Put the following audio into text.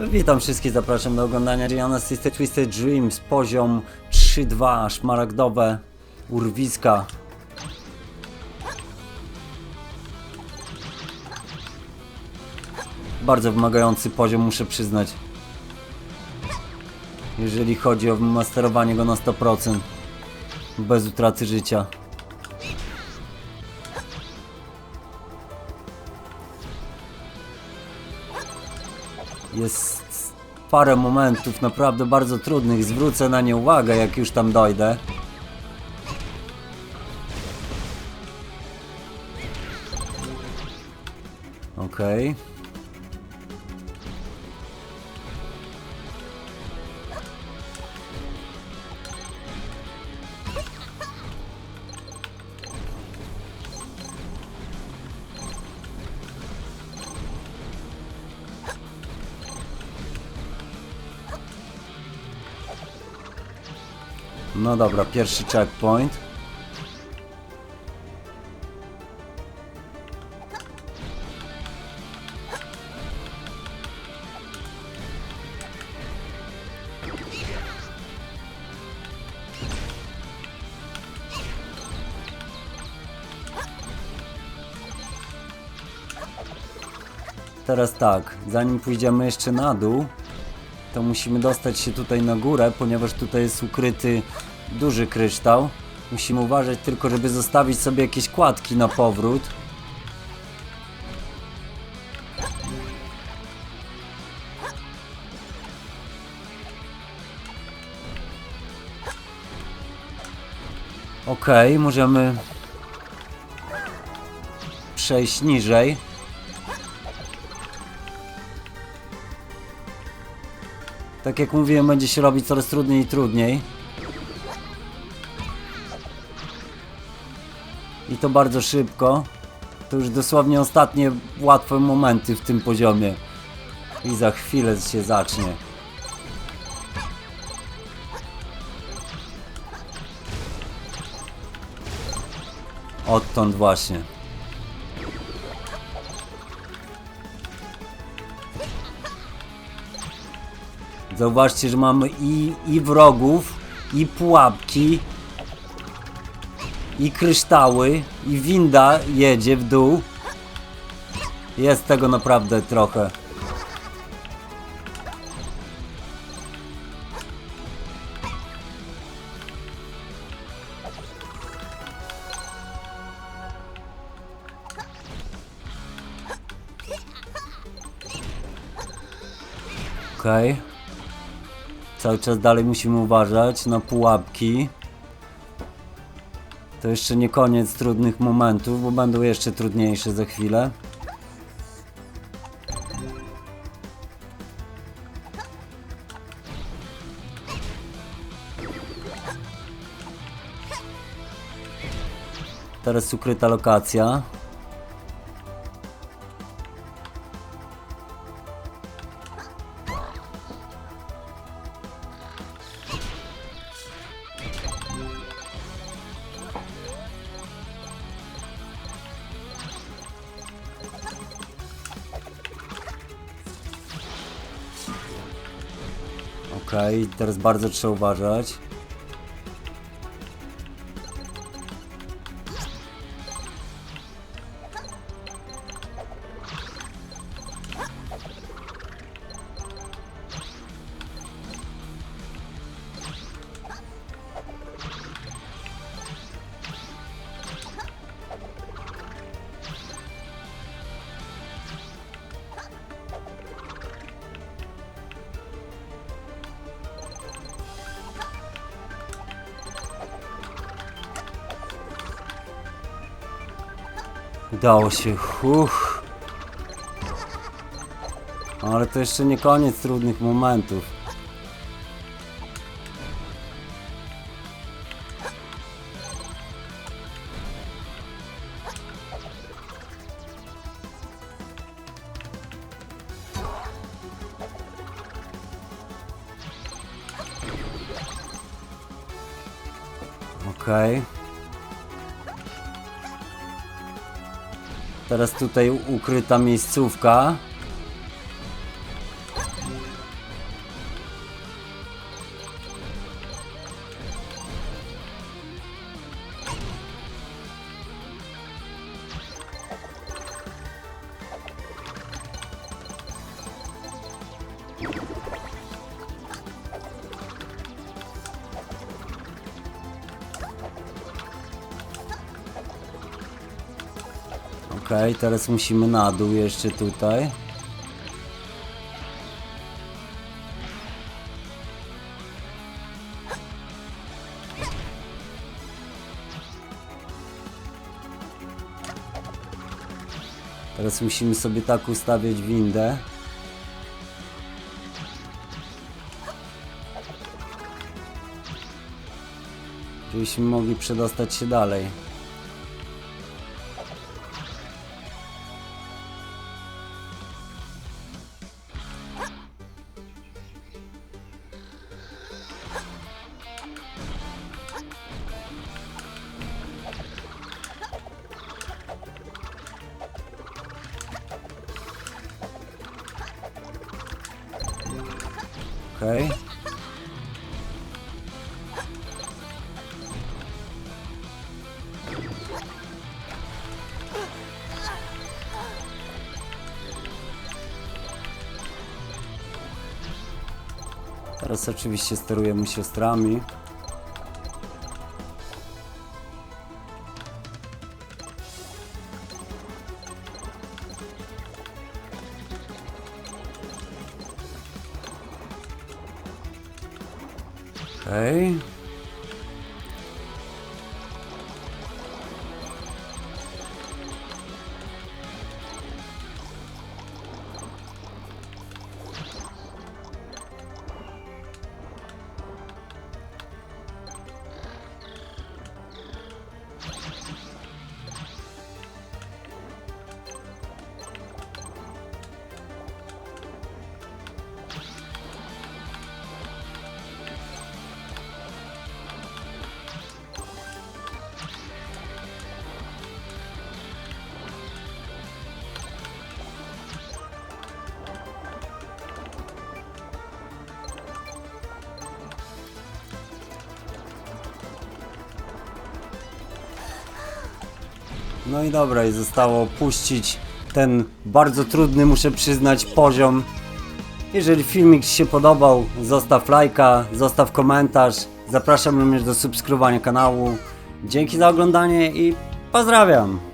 Witam wszystkich, zapraszam do oglądania Gianna Sister Twisted Dreams, poziom 3-2, szmaragdowe urwiska. Bardzo wymagający poziom, muszę przyznać. Jeżeli chodzi o masterowanie go na 100%, bez utraty życia. Jest parę momentów naprawdę bardzo trudnych, zwrócę na nie uwagę, jak już tam dojdę. Okej. No dobra, pierwszy checkpoint. Teraz tak, zanim pójdziemy jeszcze na dół, to musimy dostać się tutaj na górę, ponieważ tutaj jest ukryty duży kryształ. Musimy uważać tylko, żeby zostawić sobie jakieś kładki na powrót. Okej, możemy przejść niżej. Tak jak mówiłem, będzie się robić coraz trudniej i trudniej. I to bardzo szybko. To już dosłownie ostatnie łatwe momenty w tym poziomie. I za chwilę się zacznie. Odtąd właśnie. Zauważcie, że mamy i, i wrogów, i pułapki, i kryształy, i winda jedzie w dół. Jest tego naprawdę trochę. Okej. Okay. Cały czas dalej musimy uważać na pułapki. To jeszcze nie koniec trudnych momentów, bo będą jeszcze trudniejsze za chwilę. Teraz ukryta lokacja. Okej, teraz bardzo trzeba uważać. Udało się, uff. Ale to jeszcze nie koniec trudnych momentów. Okej. Teraz tutaj ukryta miejscówka. Okej, teraz musimy na dół jeszcze tutaj. Teraz musimy sobie tak ustawiać windę. Żebyśmy mogli przedostać się dalej. Okej. Teraz oczywiście sterujemy siostrami. Okej. No i dobra, i zostało opuścić ten bardzo trudny, muszę przyznać, poziom. Jeżeli filmik Ci się podobał, zostaw lajka, zostaw komentarz. Zapraszam również do subskrybowania kanału. Dzięki za oglądanie i pozdrawiam!